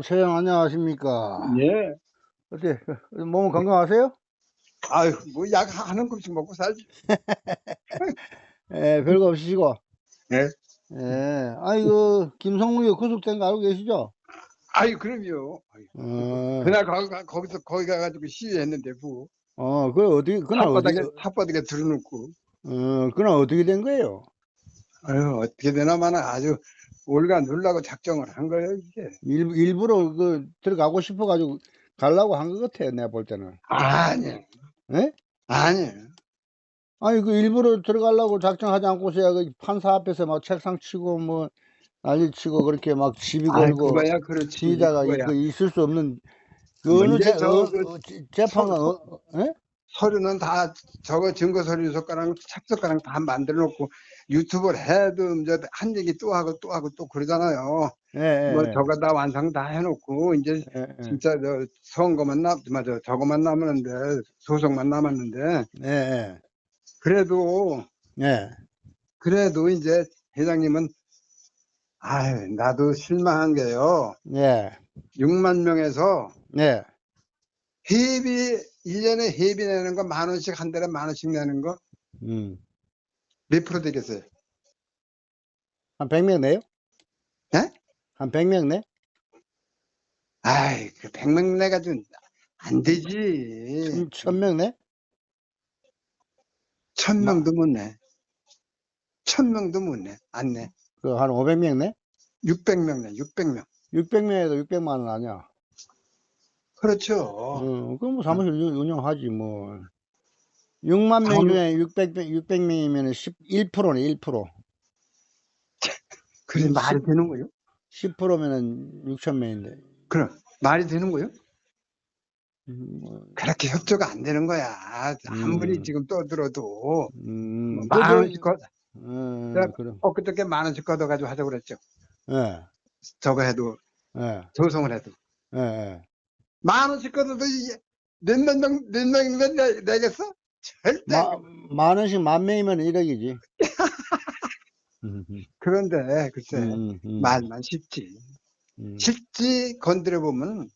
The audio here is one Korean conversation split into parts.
아, 최영 안녕하십니까? 예. 어때? 몸은 건강하세요? 아유, 뭐, 약 하는 것씩 먹고 살지. 예, 별거 없으시고. 예. 예. 아이고, 김성무이 구속된 거 알고 계시죠? 아유, 그럼요. 아유, 어, 그날 거, 거- 거기서, 거기 가가지고 시위했는데, 부. 어, 그 어디, 그날 어디, 탑바닥에, 탑바닥에 들어놓고. 어, 그날 어떻게 된 거예요? 아유, 어떻게 되나 마나 아주 올가 놀라고 작정을 한 거예요, 이게. 일, 일부러 그 들어가고 싶어가지고 가려고 한 것 같아요, 내가 볼 때는. 아니, 예? 아니. 아니, 그 일부러 들어가려고 작정하지 않고서야 그 판사 앞에서 막 책상 치고 뭐 난리 치고 그렇게 막 아이, 걸고 그거야, 그렇지. 그거야. 그 있을 수 없는 그 어느 문제 재, 저 어, 그 어, 재- 재판은 어, 어, 예? 서류는 다 저거 증거 서류 석가랑 착석가랑 다 만들어 놓고 유튜브를 해도 이제 한 얘기 또 하고 또 하고 또 그러잖아요. 예, 예, 뭐 예. 저거 다 완성 다 해놓고 이제 예, 예. 진짜 저 선거만 남 맞아 저거만 남았는데 소송만 남았는데 예, 예. 그래도 예. 그래도 이제 회장님은 아유 나도 실망한 게요. 예. 6만 명에서 예. 회비 1년에 회비 내는 거 만 원씩 한 달에 만 원씩 내는 거몇 음. 프로 되겠어요? 한 100명 내요? 예? 한 100명 내? 아이, 그 100명 내가지고 안 되지. 1000명 내? 천 명도 못 내. 천 명도 못 내. 안 내. 그 한 500명 내? 600명 내. 600명. 600명에도 600만 원 아니야. 그렇죠. 어, 그럼 뭐 사무실 운- 운영하지 뭐. 6만 명 중에 600, 600명이면 11%네, 1%. 그게 음, 말이 되는 거요? 10%면은 6천 명인데. 그럼 말이 되는 거요? 음, 뭐, 그렇게 협조가 안 되는 거야. 아무리 음. 지금 떠들어도 음, 뭐 그래도- 만 원씩 걷, 어, 그래. 그래. 엊그저께 만 원씩 걷어가지고 하자고 그랬죠. 예, 저거 해도 예, 조성을 해도 예, 예. 만 원씩 이게 몇몇 명, 몇 명이면 내, 내겠어? 절대. 마, 만 원씩 만 명이면 1억이지. 음, 음, 그런데 글쎄 음, 음, 말만 쉽지. 음, 실지 건드려 보면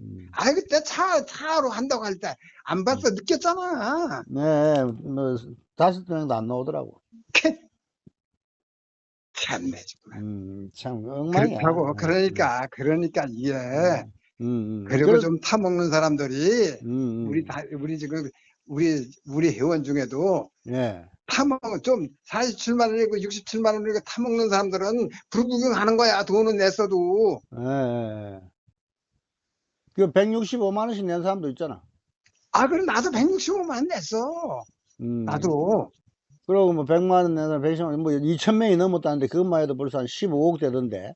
음. 아 그때 차 차로 한다고 할 때 안 봤어 느꼈잖아. 네, 뭐 다섯 명도 안 나오더라고. 참내 정말. 음, 참 엉망이야. 그렇다고 그러니까 그러니까 이게 음, 음. 그리고 그래- 좀 타먹는 사람들이 음, 음. 우리 다 우리 지금 우리 우리 회원 중에도 예, 타먹 좀 47만 원이고 67만 원이고 타먹는 사람들은 불구경하는 거야 돈은 냈어도 예, 예. 예. 그 165만 원씩 낸 사람도 있잖아. 아 그럼 나도 165만 원 냈어 음. 나도 그리고 뭐 100만 원낸 사람, 110만 원, 뭐 2천 명이 넘었다는데 그것만 해도 벌써 한 15억 되던데.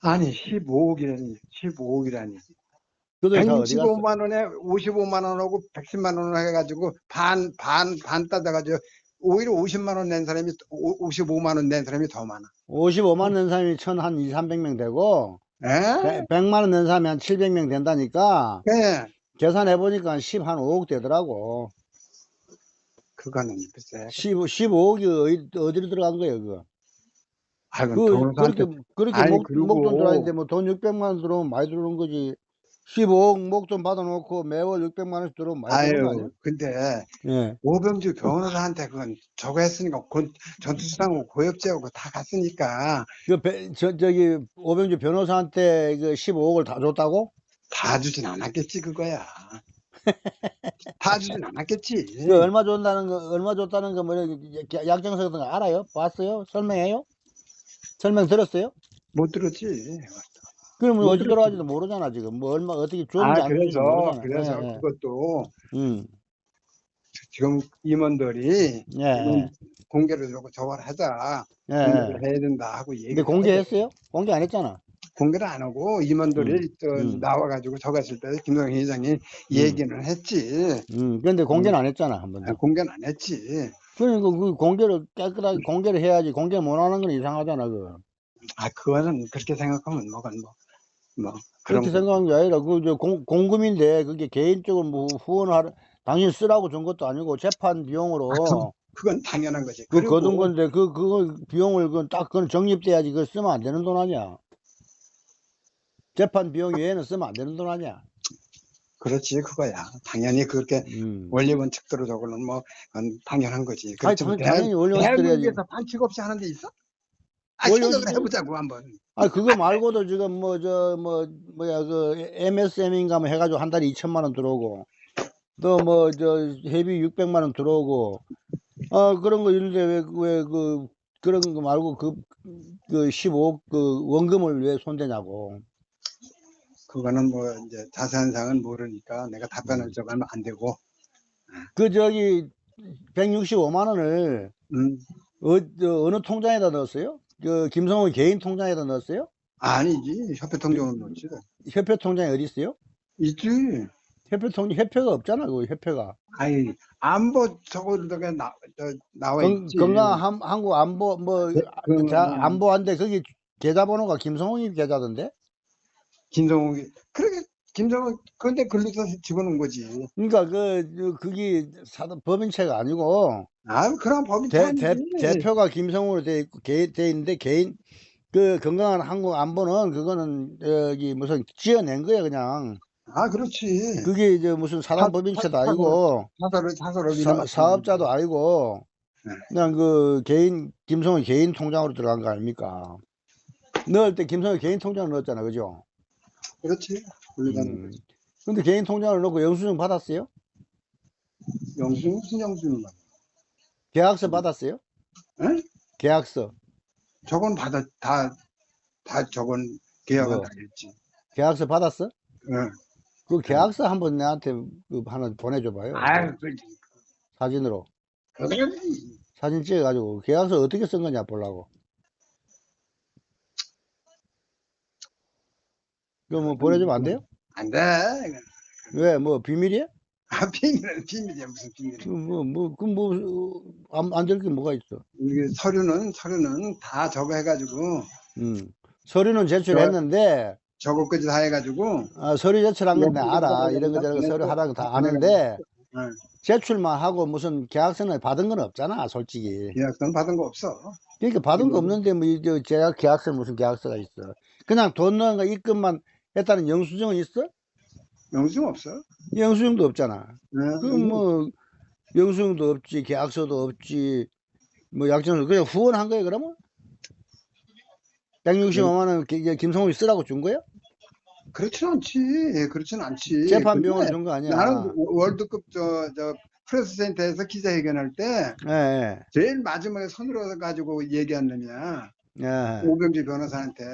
아니 15억이라니 15억이라니 그들 다 어디 갔어? 165만 원에 55만 원하고 110만 원을 해가지고 반, 반, 반 따져가지고 오히려 50만 원 낸 사람이, 오- 55만 원 낸 사람이 더 많아. 55만 원 낸 사람이 천 한 2, 300명 되고, 에? 100만 원 낸 사람이 한 700명 된다니까, 예. 계산해 보니까 10, 한 5억 되더라고. 그거는 글쎄. 10, 15억이 어디, 어디로 들어간 거예요, 그거? 아이고, 그. 그렇게, 그렇게 아니, 목, 그리고- 목돈 들어왔는데 뭐 돈 600만 원 들어오면 많이 들어오는 거지. 15억 목돈 받아놓고 매월 600만 원씩 들어오면 많이 들어오는 거 아니야? 근데 예. 오병주 변호사한테 그건 저거 했으니까 고- 전투수당하고 고엽제하고 다 갔으니까 그, 배- 저, 저기, 오병주 변호사한테 그 15억을 다 줬다고? 다 주진 않았겠지, 그거야. 다 주진 않았겠지. 그 얼마 줬다는 거, 얼마 줬다는 거, 뭐, 약정서 같은 거 알아요? 봤어요? 설명해요? 설명 들었어요? 못 들었지. 못 어디 들었지. 들어가지도 모르잖아, 지금. 뭐, 얼마, 어떻게 줬는지 아, 안 줬는지 그래서, 모르잖아. 그래서 예, 예. 그것도 음, 지금 임원들이 예, 예. 공개를 저거 저걸 하자 예, 공개를 예. 해야 된다 하고 얘기 근데 공개했어요? 공개 안 했잖아. 공개를 안 하고 임원들이 저 음. 나와가지고 저거 했을 때 김동현 회장이 얘기는 했지 음, 근데 공개는 안 했잖아, 한 번도. 아, 공개는 안 했지 그러니까 그 공개를 깨끗하게 공개를 해야지. 공개 못 하는 건 이상하잖아, 그. 아 그거는 그렇게 생각하면 뭐가 뭐 뭐 그런 그렇게 거. 생각한 게 아니라, 그, 저, 공, 공금인데, 그게 개인적으로 뭐 후원을 하러, 당신 쓰라고 준 것도 아니고, 재판 비용으로. 아, 그- 그건 당연한 거지. 그 거둔 건데 그 그거 비용을 그딱 그건 적립돼야지 그거 쓰면 안 되는 돈 아니야. 재판 비용 외에는 쓰면 안 되는 돈 아니야. 그렇지 그거야. 당연히 그렇게 음. 원리 원칙대로 저거는 뭐 그건 당연한 거지. 아니, 당- 당연히 원리 원칙대로 반칙 없이 하는 데 있어? 아, 원리 생각을 해보자고 한번. 아 그거 말고도 지금 뭐 저 뭐 뭐야 그 MSM인가 뭐 해가지고 한 달에 2천만 원 들어오고 또 뭐 저 회비 600만 원 들어오고 아 그런 거 있는데 왜 왜 그 그런 거 말고 그 그 15억 그 원금을 왜 손대냐고. 그거는 뭐 이제 자세한 사항은 모르니까 내가 음. 답변을 저가면 안 되고. 그 저기 165만 원을 음. 어, 저 어느 통장에다 넣었어요? 그 김성호 개인 통장에다 넣었어요? 아니지 협회 통장은 놓지. 협회 통장이 어디 있어요? 있지. 협회 통장 협회가 없잖아 그 협회가. 아이 안보 저거다가 나 저, 나와 건, 있지. 건강 한, 한국 안보 뭐 네, 그, 자, 안보한데 거기 계좌번호가 김성훈이 계좌던데. 김성욱이 그렇게 김성욱 근데 글로서 집어넣은 거지. 그러니까 그 그- 그게 사도 법인체가 아니고 아 그럼 법이 대, 대. 대 표가 김성훈으로 돼 있고 개, 돼 있는데 개인 그 건강한 한국 안보는 그거는 여기 무슨 지어낸 거야 그냥. 아 그렇지. 그게 이제 무슨 사단 사- 법인체도 사- 아니고 사설을 사설을 사, 사업자도 아니고 네. 그냥 그 개인 김성훈 개인 통장으로 들어간 거 아닙니까? 넣을 때 김성훈 개인 통장을 넣었잖아, 그죠? 그렇지. 분리하는 음. 거지. 근데 개인 통장을 넣고 영수증 받았어요? 영수 무슨 영수는 말. 계약서 받았어요? 응? 계약서. 저건 받아 다 다 저건 계약은 뭐? 다 했지. 계약서 받았어? 응. 그 계약서 한번 내한테 그 하나 보내줘봐요. 아유 그 사진으로. 그거지. 사진 찍어가지고 계약서 어떻게 쓴 거냐 보려고. 그거 뭐 보내주면 안 돼요? 안 돼. 왜, 뭐 비밀이야? 아 비밀은 비밀이야 무슨 비밀. 그 뭐, 뭐, 그 뭐, 안, 안 될 게 뭐가 있어. 이게 서류는 서류는 다 저거 해가지고 음. 서류는 제출했는데, 저거까지 다 해가지고 아, 서류 제출한 건 내가 알아. 네, 이런 거 저런 거 네, 서류 네, 하라고 다 네, 아는데, 응. 제출만 하고 무슨 계약서는 받은 건 없잖아, 솔직히. 계약서는 받은 거 없어. 그러니까 받은 거 음. 없는데, 뭐, 이, 저, 계약, 계약서 무슨 계약서가 있어. 그냥 돈 넣은 거 입금만 했다는 영수증은 있어? 영수증 없어. 영수증도 없잖아. 응. 그럼 뭐, 영수증도 없지, 계약서도 없지, 뭐, 약정서, 그냥 후원한 거야, 그러면? 165만 원 김성훈이 쓰라고 준 거야? 그렇진 않지. 그렇진 않지. 재판 비용을 준 거 아니야? 나는 월드컵 저, 저 프레스 센터에서 기자회견할 때 예, 예, 제일 마지막에 손으로 가지고 얘기한 놈이야. 예, 오병지 변호사한테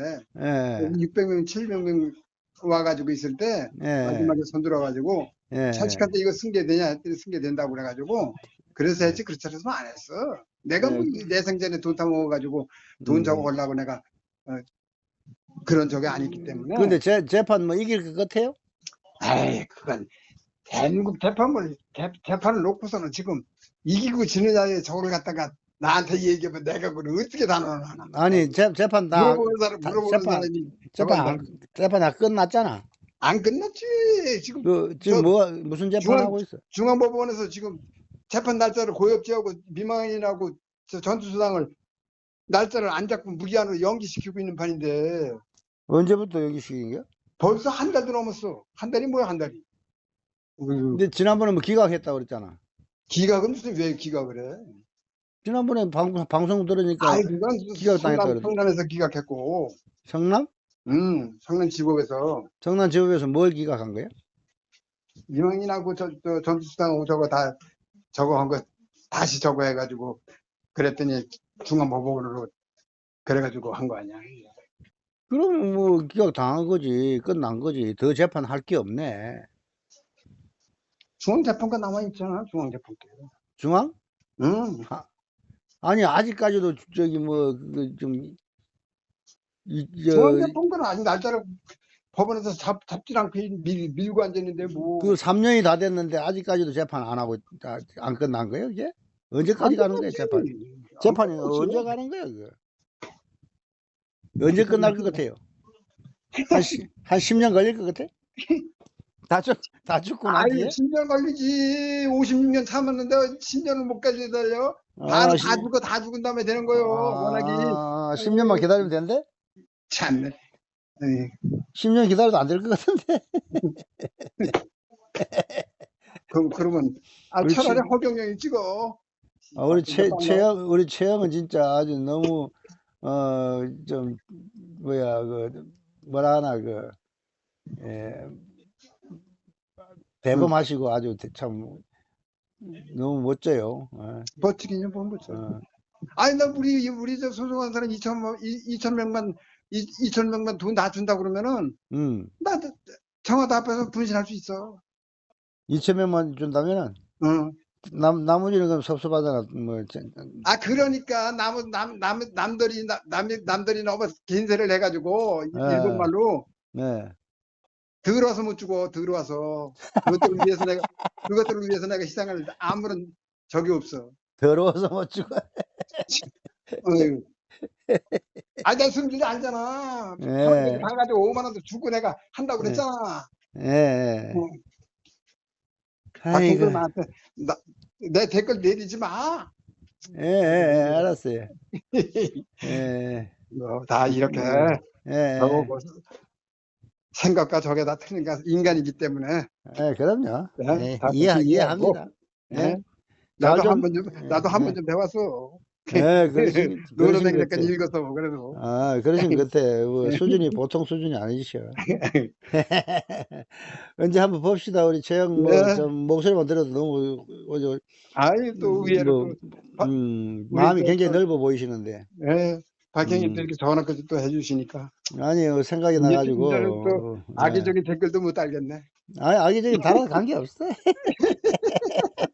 예, 600명, 700명 와가지고 있을 때 예, 마지막에 손들어 가지고 예. 차칙한테 이거 승계되냐 했더니 승계된다고 그래가지고 그래서 했지 그렇지 않으면 안 했어. 내가 뭐 네. 내생전에 돈 타먹어가지고 돈 음. 저거 하려고 내가 어, 그런 적이 아니기 때문에. 근데 재, 재판 뭐 이길 것 같아요? 아이 그건 대한민국 재판을 재, 재판을 놓고서는 지금 이기고 지느냐에 저걸 갖다가 나한테 얘기하면 내가 그걸 어떻게 단언하나. 아니, 재, 재판 다, 물어보는 사람 다- 물어보는 재판- 사람이 재판, 안- 재판 다 끝났잖아. 안 끝났지. 지금 그, 지금 저- 뭐, 무슨 재판 중앙- 하고 있어? 중앙법원에서 지금 재판 날짜를 고엽제하고 미망인하고 저 전투수당을 날짜를 안 잡고 무기한으로 연기시키고 있는 판인데 언제부터 여기 시킨 거야? 벌써 한 달도 넘었어. 한 달이 뭐야 한 달이. 그 근데 지난번에 뭐 기각했다고 그랬잖아. 기각은 무슨 왜 기각을 해? 지난번에 방, 방송 들으니까 아이 그건 기각 당했다 성남, 그러더라. 성남에서 기각했고, 성남? 음 성남지법에서 성남지법에서 뭘 기각한 거야? 미망인하고 저, 저 전투수당하고 저거 다 저거 한 거 다시 저거 해가지고 그랬더니 중앙법원으로 그래가지고 한 거 아니야. 그럼 뭐 기각 당한 거지. 끝난 거지. 더 재판 할 게 없네. 중앙재판관 남아 있잖아 중앙재판관. 중앙? 응. 아니, 아직까지도 저기 뭐, 그 좀, 이, 저, 중앙재판관은 아직 날짜를 법원에서 잡, 잡질 않고 밀, 밀고 앉았는데 뭐. 그 3년이 다 됐는데 아직까지도 재판 안 하고, 아, 안 끝난 거예요, 이게? 언제까지 가는 거야, 재판? 재판이 언제 가는 거야, 그거? 언제 끝날 것 같아요? 한, 시, 한 10년 걸릴 것 같아? 다 죽, 다 죽고 난 아니, 뒤에? 10년 걸리지. 56년 참았는데 10년을 못 가지달려? 다, 아, 다 시- 죽어, 다 죽은 다음에 되는 거요. 워낙이. 아, 10년만 기다리면 된대? 참네. 에이, 10년 기다려도 안 될 것 같은데. 그럼, 그러면, 아, 그렇지. 차라리 허경영이 찍어. 아, 우리 최, 아, 최영, 우리 최영은 진짜 아주 너무, 어, 좀, 뭐야, 그, 뭐라 하나, 그, 예, 대범하시고 아주 대- 참, 너무 멋져요. 어, 버티기는 뭐, 뭐, 어. 아니, 나 우리, 우리 저 소송한 사람 2천, 2천 명만, 2천 명만 돈 다 준다 그러면은, 음, 나 청와대 앞에서 분신할 수 있어. 2천 명만 준다면은, 어. 남, 나머지는 그럼 섭섭하잖아. 뭐, 저- 아, 그러니까, 남, 남, 남, 남들이, 남, 남들이 너무 긴세를 해가지고, 네. 일본 말로, 네. 들어와서 못 주고, 들어와서. 그것들을 위해서 내가, 그것들을 위해서 내가 희생할 아무런 적이 없어. 더러워서 못 주고. 어휴. 아, 내 승질이 알잖아. 예. 가가지고 5만 원도 주고 내가 한다고 네. 그랬잖아. 예, 예. 어. 아이고. 박근혜한테 나, 내 댓글 내리지 마. 예, 예, 예, 알았어요. 예, 뭐, 다 이렇게 예, 생각과 저게 다 틀리니까 인간이기 때문에 예, 그럼요. 네, 예, 다 이해, 이해합니다. 예. 예, 나도 좀- 한번 좀 나도 한번 예. 좀 배웠어. 예, 그러신, 잠깐 같아. 읽어서 그래도 아, 그러신 것 같아. 뭐 수준이 보통 수준이 아니시죠. 언제 한번 봅시다. 우리 최영 뭐, 네. 좀 목소리만 들어도 너무, 어, 아이 또 의외로 뭐, 또, 음, 마음이 또- 굉장히 넓어 보이시는데. 예, 박형님 또 음. 이렇게 전화까지 또 해주시니까 아니요, 생각이 나가지고. 또 어, 예. 악의적인 댓글도 못 달겠네. 아니, 악의적인 단어 관계 없어.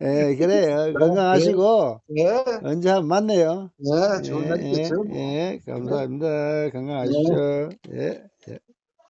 예, 그래요. 건강하시고, 예, 언제 한번 만나요. 예, 좋은 날 예, 있겠죠. 예, 예, 감사합니다. 건강하십시오. 예, 예.